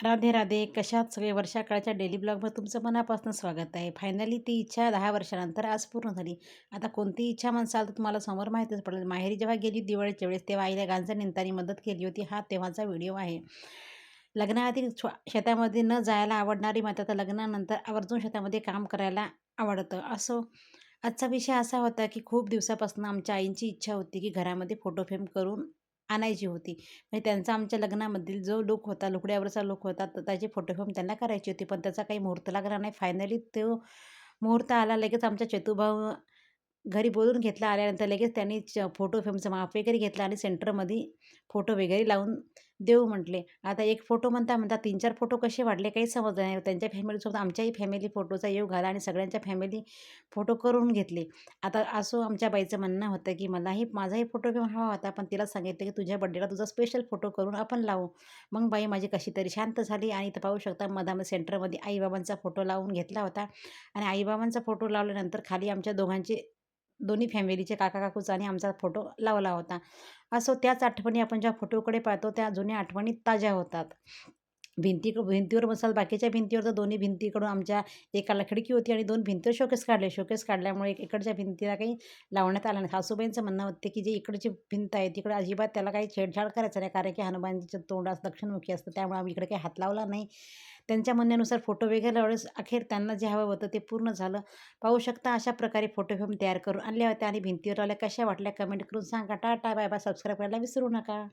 राधे राधे. कशात? सगळे वर्षाकाळच्या डेली ब्लॉगमध्ये तुमचं मनापासून स्वागत आहे. फायनली ती इच्छा दहा वर्षानंतर आज पूर्ण झाली. आता कोणती इच्छा म्हणसाल तर तुम्हाला समोर माहितीच पडेल. माहेरी जेव्हा गेली दिवाळीच्या वेळेस तेव्हा आईला गांजा निंतानी मदत केली होती. हा तेव्हाचा व्हिडिओ आहे. लग्नाआधी शेतामध्ये न जायला आवडणारी मात्र आता लग्नानंतर आवर्जून शेतामध्ये काम करायला आवडतं. असो आजचा विषय असा होता की खूप दिवसापासून आमच्या आईंची इच्छा होती की घरामध्ये फोटो फ्रेम करून आणायची होती. म्हणजे त्यांचा आमच्या लग्नामधील जो लुक होता लुकड्यावरचा लुक होता तर त्याची फोटो त्यांना करायची होती. पण त्याचा काही मुहूर्त लागला नाही. फायनली तो मुहूर्त आला लगेच आमच्या चेतूभाऊ घरी बोलून घेतला आल्यानंतर लगेच त्यांनी च फोटो फ्रेमचं माप वगैरे घेतलं आणि सेंटरमध्ये फोटो वगैरे लावून देऊ म्हटले. आता एक फोटो म्हणता म्हणता तीन चार फोटो कसे वाढले काही समजलं नाही. त्यांच्या फॅमिलीसोबत आमच्याही फॅमिली फोटोचा योग घाला आणि सगळ्यांच्या फॅमिली फोटो करून घेतले. आता असो आमच्या बाईचं म्हणणं होतं की मलाही माझाही फोटो फ्रेम हवा होता पण तिला सांगितलं की तुझ्या बड्डेला तुझा स्पेशल फोटो करून आपण लावू. मग बाई माझी कशी तरी शांत झाली आणि इथं पाहू शकता मधामध्ये सेंटरमध्ये आईबाबांचा फोटो लावून घेतला होता. आणि आईबाबांचा फोटो लावल्यानंतर खाली आमच्या दोघांचे दोन्ही फॅमिलीचे काका काकूचा आणि आमचा फोटो लावला होता. असो त्याच आठवणी आपण ज्या फोटोकडे पाहतो त्या जुन्या आठवणी ताज्या होतात. भिंती भिंतीवर बसाल बाकीच्या भिंतीवर तर दोन्ही भिंतीकडून आमच्या एकाला खिडकी होती आणि दोन भिंतीवर शोकेस काढले. शोकेस काढल्यामुळे इकडच्या भिंतीला काही लावण्यात आलं नाही. सासूबाईंचं म्हणणं होतं की जे इकडची भिंत आहे तिकडे अजिबात त्याला काही छेडछाड करायचं नाही कारण की हनुमानजीचं तोंड असं दक्षिणमुखी असतं त्यामुळे आम्ही इकडे काही हात लावला नाही. त्यांच्या म्हणण्यानुसार फोटो वगैरे लावल्यास अखेर त्यांना जे हवं होतं ते पूर्ण झालं. पाहू शकता अशा प्रकारे फोटो फ्रेम तयार करून आणल्या होत्या आणि भिंतीवर लावल्या कशा वाटल्या कमेंट करून सांगा. Tata bye bye. सबस्क्राईब करायला विसरू नका.